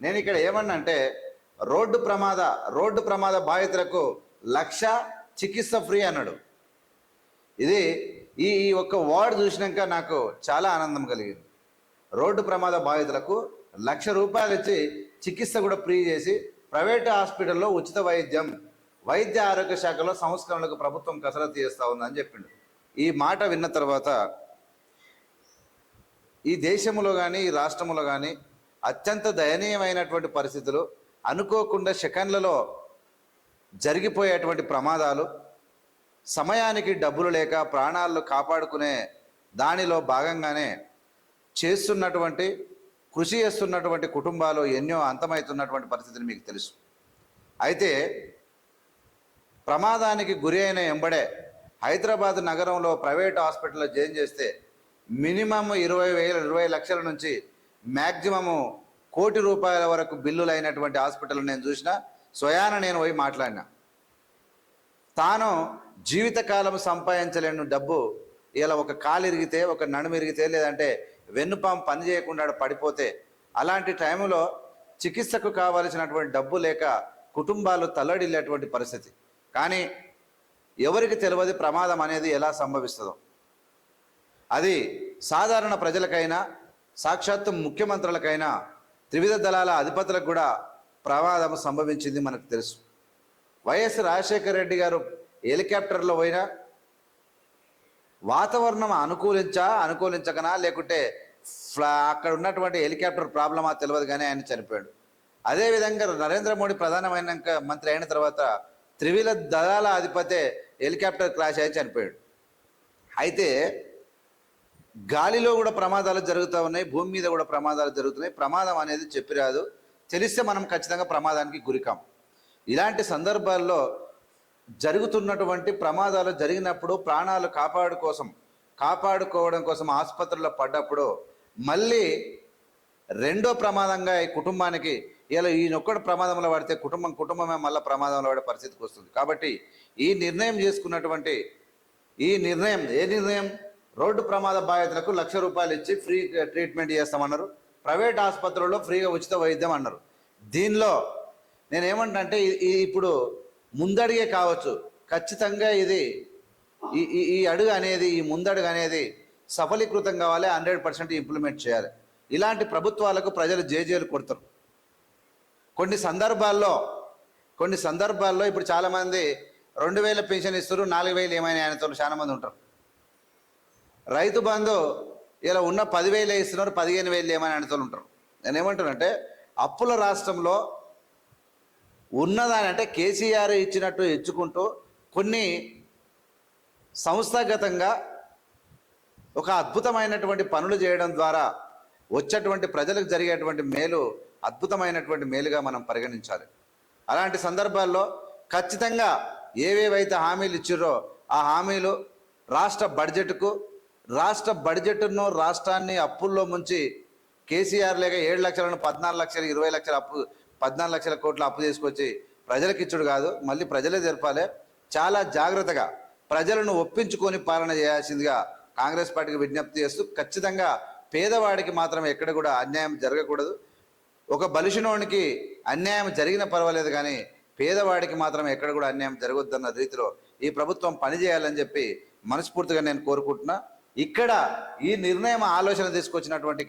నేను ఇక్కడ ఏమన్నా అంటే రోడ్డు ప్రమాద రోడ్డు ప్రమాద బాధితులకు లక్ష చికిత్స ఫ్రీ అన్నాడు. ఇది ఈ ఈ ఒక్క వార్డ్ చూసినాక నాకు చాలా ఆనందం కలిగింది. రోడ్డు ప్రమాద బాధితులకు లక్ష రూపాయలు ఇచ్చి చికిత్స కూడా ఫ్రీ చేసి ప్రైవేట్ హాస్పిటల్లో ఉచిత వైద్యం వైద్య ఆరోగ్య శాఖలో సంస్కరణలకు ప్రభుత్వం కసరత్తు చేస్తూ ఉందని చెప్పిండు. ఈ మాట విన్న తర్వాత ఈ దేశంలో కానీ ఈ రాష్ట్రంలో కానీ అత్యంత దయనీయమైనటువంటి పరిస్థితులు అనుకోకుండా సెకండ్లలో జరిగిపోయేటువంటి ప్రమాదాలు సమయానికి డబ్బులు లేక ప్రాణాలను కాపాడుకునే దానిలో భాగంగానే చేస్తున్నటువంటి కృషి చేస్తున్నటువంటి కుటుంబాలు ఎన్నో అంతమవుతున్నటువంటి పరిస్థితులు మీకు తెలుసు. అయితే ప్రమాదానికి గురి అయిన ఎంబడే హైదరాబాద్ నగరంలో ప్రైవేట్ హాస్పిటల్లో జాయిన్ చేస్తే మినిమం ఇరవై వేల ఇరవై లక్షల నుంచి మ్యాక్సిమము కోటి రూపాయల వరకు బిల్లులు అయినటువంటి హాస్పిటల్ నేను చూసిన స్వయాన నేను పోయి మాట్లాడినా. తాను జీవితకాలం సంపాదించలేని డబ్బు ఇలా ఒక కాలు ఇరిగితే ఒక నడుము ఇరిగితే లేదంటే వెన్నుపాము పని చేయకుండా పడిపోతే అలాంటి టైంలో చికిత్సకు కావలసినటువంటి డబ్బు లేక కుటుంబాలు తల్లడిల్లేటువంటి పరిస్థితి. కానీ ఎవరికి తెలియదు ప్రమాదం అనేది ఎలా సంభవిస్తుందో. అది సాధారణ ప్రజలకైనా సాక్షాత్తు ముఖ్యమంత్రులకైనా త్రివిధ దళాల అధిపతులకు కూడా ప్రమాదం సంభవించింది మనకు తెలుసు. వైఎస్ రాజశేఖర రెడ్డి గారు హెలికాప్టర్లో పోయినా వాతావరణం అనుకూలించా అనుకూలించకనా లేకుంటే ఫ్లా అక్కడ ఉన్నటువంటి హెలికాప్టర్ ప్రాబ్లమా తెలియదు కానీ ఆయన చనిపోయాడు. అదేవిధంగా నరేంద్ర మోడీ ప్రధానమైన మంత్రి అయిన తర్వాత త్రివిధ దళాల అధిపతే హెలికాప్టర్ క్రాష్ అయి చనిపోయాడు. అయితే గాలిలో కూడా ప్రమాదాలు జరుగుతూ ఉన్నాయి భూమి మీద కూడా ప్రమాదాలు జరుగుతున్నాయి. ప్రమాదం అనేది చెప్పిరాదు. తెలిస్తే మనం ఖచ్చితంగా ప్రమాదానికి గురికాం. ఇలాంటి సందర్భాల్లో జరుగుతున్నటువంటి ప్రమాదాలు జరిగినప్పుడు ప్రాణాలు కాపాడు కోసం కాపాడుకోవడం కోసం ఆసుపత్రిలో పడ్డప్పుడు మళ్ళీ రెండో ప్రమాదంగా ఈ కుటుంబానికి ఇలా ఈయనొక్కడు ప్రమాదంలో పడితే కుటుంబం కుటుంబమే మళ్ళీ ప్రమాదంలో పడే పరిస్థితికి వస్తుంది. కాబట్టి ఈ నిర్ణయం చేసుకున్నటువంటి ఈ నిర్ణయం ఏ నిర్ణయం? రోడ్డు ప్రమాద బాధితులకు లక్ష రూపాయలు ఇచ్చి ఫ్రీ ట్రీట్మెంట్ చేస్తామన్నారు. ప్రైవేట్ ఆసుపత్రుల్లో ఫ్రీగా ఉచిత వైద్యం అన్నారు. దీనిలో నేను ఇప్పుడు ముందడిగే కావచ్చు. ఖచ్చితంగా ఇది ఈ ఈ- అడుగు అనేది ఈ ముందడుగు అనేది సఫలీకృతం కావాలి హండ్రెడ్ పర్సెంట్ ఇంప్లిమెంట్ చేయాలి. ఇలాంటి ప్రభుత్వాలకు ప్రజలు జేజేలు కొడతారు. కొన్ని సందర్భాల్లో కొన్ని సందర్భాల్లో ఇప్పుడు చాలామంది రెండు వేల పెన్షన్ ఇస్తారు నాలుగు వేలు ఏమైనా ఆయనతో చాలామంది ఉంటారు. రైతు బంధు ఇలా ఉన్న పదివేలు ఇస్తున్నారు పదిహేను వేలు ఏమైనా ఆయనతో ఉంటారు. నేను ఏమంటానంటే అప్పుల రాష్ట్రంలో ఉన్నదాని అంటే కేసీఆర్ ఇచ్చినట్టు ఇచ్చుకుంటూ కొన్ని సంస్థాగతంగా ఒక అద్భుతమైనటువంటి పనులు చేయడం ద్వారా వచ్చేటువంటి ప్రజలకు జరిగేటువంటి మేలు అద్భుతమైనటువంటి మేలుగా మనం పరిగణించాలి. అలాంటి సందర్భాల్లో ఖచ్చితంగా ఏవేవైతే హామీలు ఇచ్చిర్రో ఆ హామీలు రాష్ట్ర బడ్జెట్కు రాష్ట్ర బడ్జెట్ను రాష్ట్రాన్ని అప్పుల్లో ముంచి కేసీఆర్ లేక ఏడు లక్షలను పద్నాలుగు లక్షలు ఇరవై లక్షల అప్పు పద్నాలుగు లక్షల కోట్ల అప్పు తీసుకొచ్చి ప్రజలకు ఇచ్చుడు కాదు మళ్ళీ ప్రజలే జరపాలి చాలా జాగ్రత్తగా ప్రజలను ఒప్పించుకొని పాలన చేయాల్సిందిగా కాంగ్రెస్ పార్టీకి విజ్ఞప్తి చేస్తూ ఖచ్చితంగా పేదవాడికి మాత్రం ఎక్కడ కూడా అన్యాయం జరగకూడదు. ఒక బలిషినోనికి అన్యాయం జరిగిన పర్వాలేదు కానీ పేదవాడికి మాత్రం ఎక్కడ కూడా అన్యాయం జరగొద్దన్న రీతిలో ఈ ప్రభుత్వం పనిచేయాలని చెప్పి మనస్ఫూర్తిగా నేను కోరుకుంటున్నా. ఇక్కడ ఈ నిర్ణయం ఆలోచన తీసుకొచ్చినటువంటి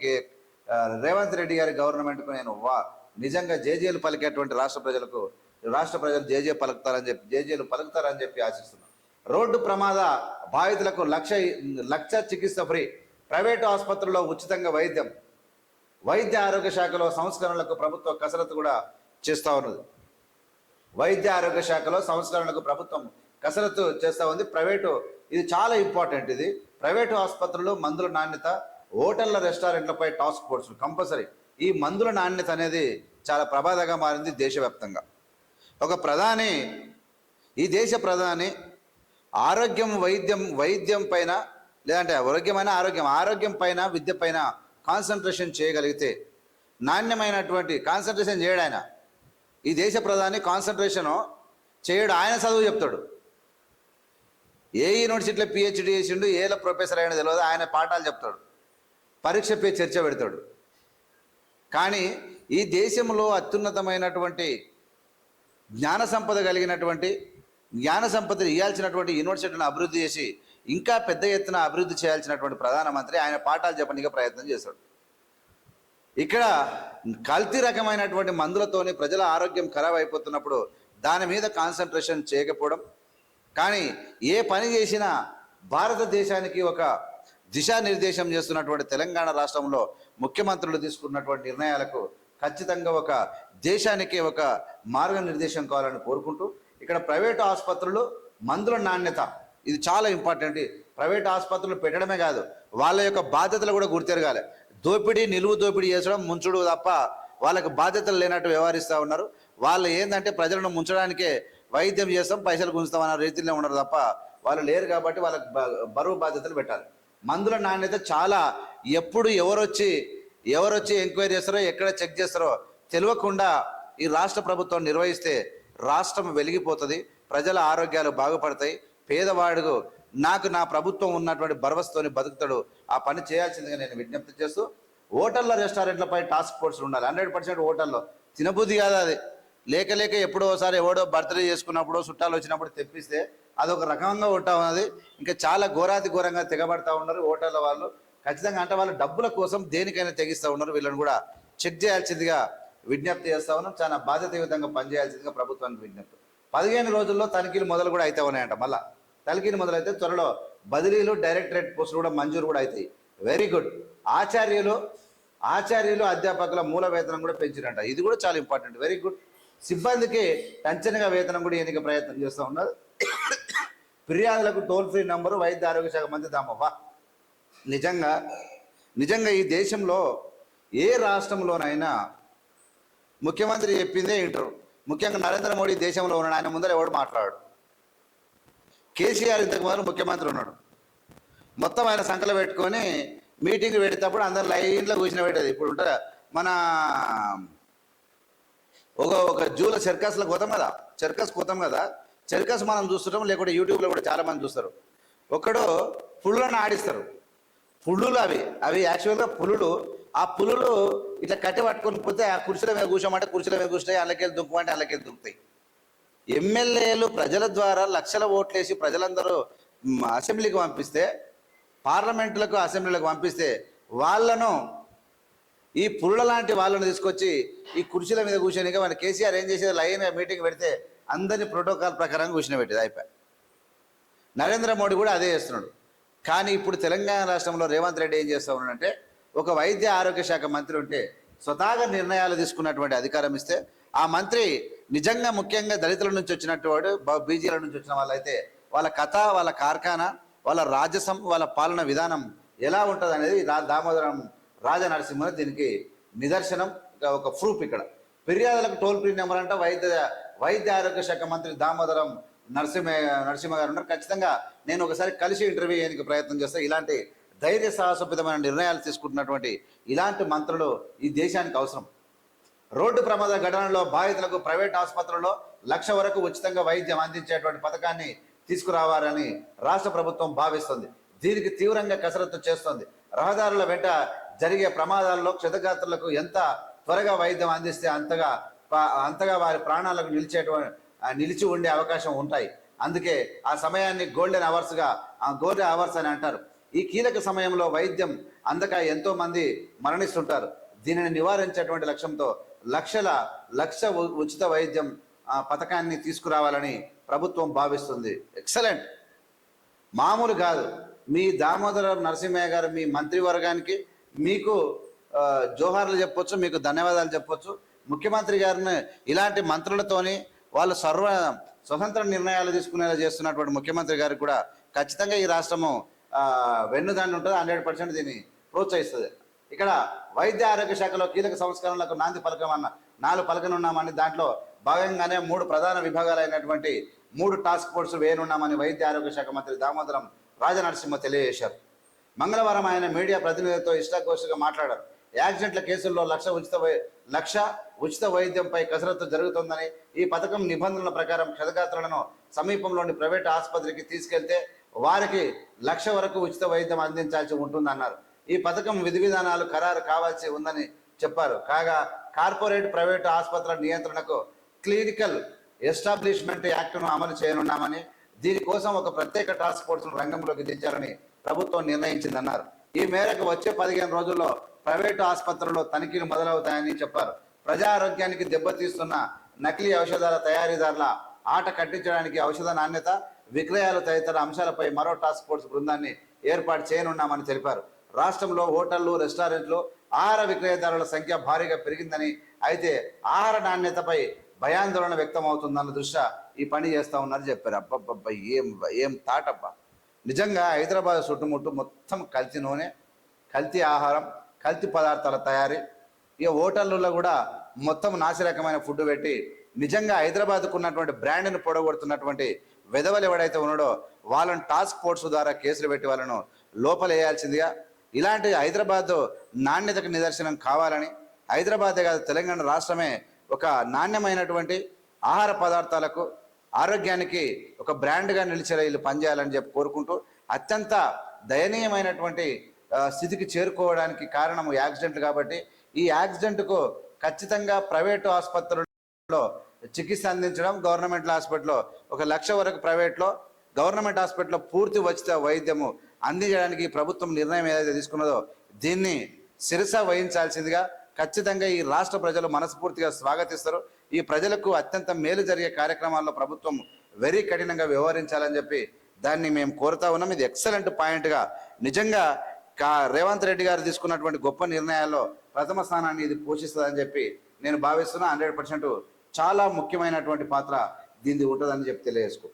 రేవంత్ రెడ్డి గారి గవర్నమెంట్కు నేను వా నిజంగా జేజేలు పలికేటువంటి రాష్ట్ర ప్రజలకు రాష్ట్ర ప్రజలు జేజే పలుకుతారని చెప్పి జేజేలు పలుకుతారని చెప్పి ఆశిస్తున్నాను రోడ్డు ప్రమాద బాధితులకు లక్ష లక్ష చికిత్స ఫ్రీ ప్రైవేటు ఆసుపత్రుల్లో ఉచితంగా వైద్యం వైద్య ఆరోగ్య శాఖలో సంస్కరణలకు ప్రభుత్వ కసరత్తు కూడా చేస్తూ ఉన్నది. వైద్య ఆరోగ్య శాఖలో సంస్కరణలకు ప్రభుత్వం కసరత్తు చేస్తూ ఉంది. ప్రైవేటు ఇది చాలా ఇంపార్టెంట్ ఇది. ప్రైవేటు ఆసుపత్రులు మందుల నాణ్యత హోటళ్ళ రెస్టారెంట్లపై టాస్క్ ఫోర్స్ కంపల్సరీ. ఈ మందుల నాణ్యత అనేది చాలా ప్రమాదంగా మారింది దేశవ్యాప్తంగా. ఒక ప్రధాని ఈ దేశ ప్రధాని ఆరోగ్యం వైద్యం వైద్యం పైన లేదంటే ఆరోగ్యమైన ఆరోగ్యం ఆరోగ్యం పైన విద్య పైన కాన్సన్ట్రేషన్ చేయగలిగితే నాణ్యమైనటువంటి కాన్సన్ట్రేషన్ చేయడాయన ఈ దేశ ప్రధాని కాన్సన్ట్రేషను చేయడు ఆయన చదువు చెప్తాడు. ఏ యూనివర్సిటీలో పిహెచ్డి చేసిండు ఏలో ప్రొఫెసర్ అయినా తెలియదు ఆయన పాఠాలు చెప్తాడు. పరీక్ష పే చర్చ పెడతాడు. కానీ ఈ దేశంలో అత్యున్నతమైనటువంటి జ్ఞాన సంపద కలిగినటువంటి జ్ఞాన సంపద ఇవ్వాల్సినటువంటి యూనివర్సిటీని అభివృద్ధి చేసి ఇంకా పెద్ద ఎత్తున అభివృద్ధి చేయాల్సినటువంటి ప్రధానమంత్రి ఆయన పాఠాలు చెప్పడానికి ప్రయత్నం చేశాడు. ఇక్కడ కల్తీ రకమైనటువంటి మందులతోని ప్రజల ఆరోగ్యం ఖరాబ్ అయిపోతున్నప్పుడు దాని మీద కాన్సన్ట్రేషన్ చేయకపోవడం కానీ ఏ పని చేసినా భారతదేశానికి ఒక దిశానిర్దేశం చేస్తున్నటువంటి తెలంగాణ రాష్ట్రంలో ముఖ్యమంత్రులు తీసుకున్నటువంటి నిర్ణయాలకు ఖచ్చితంగా ఒక దేశానికి ఒక మార్గనిర్దేశం కావాలని కోరుకుంటూ ఇక్కడ ప్రైవేటు ఆసుపత్రులు మందుల నాణ్యత ఇది చాలా ఇంపార్టెంట్ ప్రైవేట్ ఆసుపత్రులు పెట్టడమే కాదు వాళ్ళ యొక్క బాధ్యతలు కూడా గుర్తెరగాలి. దోపిడీ నిలువు దోపిడీ చేసడం ముంచుడు తప్ప వాళ్ళకి బాధ్యతలు లేనట్టు వ్యవహరిస్తూ ఉన్నారు. వాళ్ళు ఏంటంటే ప్రజలను ముంచడానికే వైద్యం చేస్తాం పైసలు గుంజుతాం అన్న రీతిలో ఉండరు తప్ప వాళ్ళు లేరు కాబట్టి వాళ్ళకి బరువు బాధ్యతలు పెట్టాలి. మందుల నాణ్యత చాలా ఎప్పుడు ఎవరొచ్చి ఎవరొచ్చి ఎంక్వైరీ చేస్తారో ఎక్కడ చెక్ చేస్తారో తెలియకుండా ఈ రాష్ట్ర ప్రభుత్వం నిర్వహిస్తే రాష్ట్రం వెలిగిపోతుంది ప్రజల ఆరోగ్యాలు బాగుపడతాయి. పేదవాడు నాకు నా ప్రభుత్వం ఉన్నటువంటి భరవస్తోని బతుకుతాడు ఆ పని చేయాల్సిందిగా నేను విజ్ఞప్తి చేస్తూ హోటళ్ళ రెస్టారెంట్లపై టాస్క్ ఫోర్స్ ఉండాలి. హండ్రెడ్ పర్సెంట్ హోటల్లో. తినబుద్ధి కాదు అది. లేక లేక ఎప్పుడో ఒకసారి ఎవడో బర్త్డే చేసుకున్నప్పుడు చుట్టాలు వచ్చినప్పుడు తెప్పిస్తే అదొక రకంగా ఉంటా ఉన్నది. ఇంకా చాలా ఘోరాతి ఘోరంగా తెగబడతా ఉన్నారు హోటళ్ళ వాళ్ళు. ఖచ్చితంగా అంటే వాళ్ళు డబ్బుల కోసం దేనికైనా తెగిస్తూ ఉన్నారు. వీళ్ళని కూడా చెక్ చేయాల్సిందిగా విజ్ఞప్తి చేస్తా ఉన్నాం. చాలా బాధ్యతాయుతంగా పనిచేయాల్సిందిగా ప్రభుత్వానికి విజ్ఞప్తి. పదిహేను రోజుల్లో తనిఖీలు మొదలు కూడా అయితే ఉన్నాయంట. మళ్ళా తనిఖీలు మొదలైతే త్వరలో బదిలీలు డైరెక్టరేట్ పోస్టులు కూడా మంజూరు కూడా అవుతాయి వెరీ గుడ్ ఆచార్యులు ఆచార్యులు అధ్యాపకుల మూల వేతనం కూడా పెంచిరంట. ఇది కూడా చాలా ఇంపార్టెంట్ వెరీ గుడ్ సిబ్బందికి టంచనగా వేతనం కూడా ఎన్నిక ప్రయత్నం చేస్తూ ఉన్నారు. ఫిర్యాదులకు టోల్ ఫ్రీ నంబరు వైద్య ఆరోగ్య శాఖ మంత్రి దామవ్వ. నిజంగా నిజంగా ఈ దేశంలో ఏ రాష్ట్రంలోనైనా ముఖ్యమంత్రి చెప్పిందే వింటారు. ముఖ్యంగా నరేంద్ర మోడీ దేశంలో ఉన్నాడు. ఆయన ముందర ఎవడు మాట్లాడాడు? కేసీఆర్ ఇంతకు ముందు ముఖ్యమంత్రి ఉన్నాడు. మొత్తం ఆయన సంకలు పెట్టుకొని మీటింగ్ పెట్టేటప్పుడు అందరు లైన్లో కూర్చుని పెట్టేది. ఇప్పుడు ఉంటారు? మన ఒక ఒక జూల సర్కస్లో పోతాం కదా సర్కస్ పోతాం కదా సర్కస్ మనం చూస్తుంటాం లేకుంటే యూట్యూబ్లో కూడా చాలా మంది చూస్తారు. ఒకడు పుళ్ళను ఆడిస్తారు. పుల్లులు అవి అవి యాక్చువల్గా పులులు ఆ పులులు ఇట్లా కట్టి పట్టుకొని పోతే ఆ కుర్చీల మీద కూర్చోమంటే కుర్చీల మీద కూర్చుంటాయి అల్లకెళ్ళి దుంకమంటే అల్లకెళ్ళి దుంకుతాయి. ఎమ్మెల్యేలు ప్రజల ద్వారా లక్షల ఓట్లేసి ప్రజలందరూ అసెంబ్లీకి పంపిస్తే పార్లమెంట్లకు అసెంబ్లీలకు పంపిస్తే వాళ్ళను ఈ పుల్ల లాంటి వాళ్ళని తీసుకొచ్చి ఈ కుర్చీల మీద కూర్చొని మన కేసీఆర్ ఏం చేసేది? లైన్గా మీటింగ్ పెడితే అందరినీ ప్రోటోకాల్ ప్రకారం కూర్చుని పెట్టేది అయిపోయి. నరేంద్ర మోడీ కూడా అదే చేస్తున్నాడు. కానీ ఇప్పుడు తెలంగాణ రాష్ట్రంలో రేవంత్ రెడ్డి ఏం చేస్తూ ఉన్నాడంటే ఒక వైద్య ఆరోగ్య శాఖ మంత్రి ఉంటే స్వతహాగా నిర్ణయాలు తీసుకున్నటువంటి అధికారం ఇస్తే ఆ మంత్రి నిజంగా ముఖ్యంగా దళితుల నుంచి వచ్చినట్టు వాడు బీజీల నుంచి వచ్చిన వాళ్ళైతే వాళ్ళ కథ వాళ్ళ కార్ఖానా వాళ్ళ రాజసం వాళ్ళ పాలన విధానం ఎలా ఉంటుంది అనేది దామోదరం రాజా నరసింహ దీనికి నిదర్శనం ఒక ప్రూఫ్ ఇక్కడ. ఫిర్యాదులకు టోల్ ఫ్రీ నెంబర్ అంట వైద్య వైద్య ఆరోగ్య శాఖ మంత్రి దామోదరం నరసింహ నరసింహ గారు ఉన్నారు. ఖచ్చితంగా నేను ఒకసారి కలిసి ఇంటర్వ్యూ చేయడానికి ప్రయత్నం చేస్తే. ఇలాంటి ధైర్య సాహసోపితమైన నిర్ణయాలు తీసుకుంటున్నటువంటి ఇలాంటి మంత్రులు ఈ దేశానికి అవసరం. రోడ్డు ప్రమాద ఘటనలో బాధితులకు ప్రైవేట్ ఆసుపత్రుల్లో లక్ష వరకు ఉచితంగా వైద్యం అందించేటువంటి పథకాన్ని తీసుకురావాలని రాష్ట్ర ప్రభుత్వం భావిస్తుంది. దీనికి తీవ్రంగా కసరత్తు చేస్తోంది. రహదారుల వెంట జరిగే ప్రమాదాల్లో క్షతగాత్రులకు ఎంత త్వరగా వైద్యం అందిస్తే అంతగా అంతగా వారి ప్రాణాలకు నిలిచేటువంటి నిలిచి ఉండే అవకాశం ఉంటాయి. అందుకే ఆ సమయాన్ని గోల్డెన్ అవర్స్గా గోల్డెన్ అవర్స్ అని అంటారు. ఈ కీలక సమయంలో వైద్యం అందక ఎంతో మంది మరణిస్తుంటారు. దీనిని నివారించేటువంటి లక్ష్యంతో లక్షల లక్ష ఉ- ఉచిత వైద్యం ఆ, పథకాన్ని తీసుకురావాలని ప్రభుత్వం భావిస్తుంది. ఎక్సలెంట్ మామూలు కాదు. మీ దామోదర నరసింహయ్య గారు మీ మంత్రివర్గానికి మీకు జోహార్లు చెప్పొచ్చు మీకు ధన్యవాదాలు చెప్పొచ్చు. ముఖ్యమంత్రి గారిని ఇలాంటి మంత్రులతోని వాళ్ళు సర్వ స్వతంత్ర నిర్ణయాలు తీసుకునేలా చేస్తున్నటువంటి ముఖ్యమంత్రి గారికి కూడా ఖచ్చితంగా ఈ రాష్ట్రము వెన్నుదాన్ని ఉంటుంది. హండ్రెడ్ పర్సెంట్ దీన్ని ప్రోత్సహిస్తుంది. ఇక్కడ వైద్య ఆరోగ్య శాఖలో కీలక సంస్కరణలకు నాంది పలకమన్న నాలుగు పలకనున్నామని దాంట్లో భాగంగానే మూడు ప్రధాన విభాగాలైనటువంటి మూడు టాస్క్ ఫోర్స్ వేయనున్నామని వైద్య ఆరోగ్య శాఖ మంత్రి దామోదరం రాజనరసింహ తెలియజేశారు. మంగళవారం ఆయన మీడియా ప్రతినిధులతో ఇష్టాగోష్ఠిగా మాట్లాడారు. యాక్సిడెంట్ల కేసుల్లో లక్ష ఉచిత వై లక్ష ఉచిత వైద్యంపై కసరత్తు జరుగుతోందని ఈ పథకం నిబంధనల ప్రకారం క్షతగాత్రులను సమీపంలోని ప్రైవేట్ ఆసుపత్రికి తీసుకెళ్తే వారికి లక్ష వరకు ఉచిత వైద్యం అందించాల్సి ఉంటుందన్నారు. ఈ పథకం విధి విధానాలు ఖరారు కావాల్సి ఉందని చెప్పారు. కాగా కార్పొరేట్ ప్రైవేటు ఆసుపత్రుల నియంత్రణకు క్లినికల్ ఎస్టాబ్లిష్మెంట్ యాక్ట్ను అమలు చేయనున్నామని దీనికోసం ఒక ప్రత్యేక టాస్క్ ఫోర్స్ను రంగంలోకి దించారని ప్రభుత్వం నిర్ణయించిందన్నారు. ఈ మేరకు వచ్చే పదిహేను రోజుల్లో ప్రైవేటు ఆసుపత్రుల్లో తనిఖీలు మొదలవుతాయని చెప్పారు. ప్రజా ఆరోగ్యానికి దెబ్బతీస్తున్న నకిలీ ఔషధాల తయారీదారుల ఆట కట్టించడానికి ఔషధ నాణ్యత విక్రయాలు తదితర అంశాలపై మరో టాస్క్ ఫోర్స్ బృందాన్ని ఏర్పాటు చేయనున్నామని తెలిపారు. రాష్ట్రంలో హోటళ్ళు రెస్టారెంట్లు ఆహార విక్రయదారుల సంఖ్య భారీగా పెరిగిందని అయితే ఆహార నాణ్యతపై భయాందోళన వ్యక్తం అవుతుందన్న దృష్ట్యా ఈ పని చేస్తా ఉన్నారు చెప్పారు. అబ్బబ్బబ్బా ఏం ఏం తాటబ్బా. నిజంగా హైదరాబాద్ చుట్టుముట్టు మొత్తం కల్తీ నూనె కల్తీ ఆహారం కల్తీ పదార్థాల తయారీ. ఇక హోటళ్ళలో కూడా మొత్తం నాసిరకమైన ఫుడ్ పెట్టి నిజంగా హైదరాబాద్కు ఉన్నటువంటి బ్రాండ్ని పొడగొడుతున్నటువంటి వెధవలు ఎవడైతే ఉన్నాడో వాళ్ళని టాస్క్ ఫోర్స్ ద్వారా కేసులు పెట్టి వాళ్ళను లోపలేయాల్సిందిగా ఇలాంటి హైదరాబాద్ నాణ్యతకు నిదర్శనం కావాలని హైదరాబాదే కాదు తెలంగాణ రాష్ట్రమే ఒక నాణ్యమైనటువంటి ఆహార పదార్థాలకు ఆరోగ్యానికి ఒక బ్రాండ్గా నిలిచేలా వీళ్ళు పనిచేయాలని చెప్పి కోరుకుంటూ అత్యంత దయనీయమైనటువంటి స్థితికి చేరుకోవడానికి కారణము యాక్సిడెంట్ కాబట్టి ఈ యాక్సిడెంట్కు ఖచ్చితంగా ప్రైవేటు ఆసుపత్రుల్లో చికిత్స అందించడం గవర్నమెంట్ హాస్పిటల్లో ఒక లక్ష వరకు ప్రైవేట్లో గవర్నమెంట్ హాస్పిటల్లో పూర్తి ఉచిత వైద్యము అందించడానికి ప్రభుత్వం నిర్ణయం ఏదైతే తీసుకున్నదో దీన్ని శిరస వహించాల్సిందిగా ఖచ్చితంగా ఈ రాష్ట్ర ప్రజలు మనస్ఫూర్తిగా స్వాగతిస్తారు. ఈ ప్రజలకు అత్యంత మేలు జరిగే కార్యక్రమాల్లో ప్రభుత్వం వెరీ కఠినంగా వ్యవహరించాలని చెప్పి దాన్ని మేము కోరుతా ఉన్నాం. ఇది ఎక్సలెంట్ పాయింట్గా నిజంగా కా రేవంత్ రెడ్డి గారు తీసుకున్నటువంటి గొప్ప నిర్ణయాల్లో ప్రథమ స్థానాన్ని ఇది పోషిస్తుందని చెప్పి నేను భావిస్తున్నా. హండ్రెడ్ పర్సెంట్ చాలా ముఖ్యమైనటువంటి పాత్ర దీనిది ఉంటుందని చెప్పి తెలియజేసుకో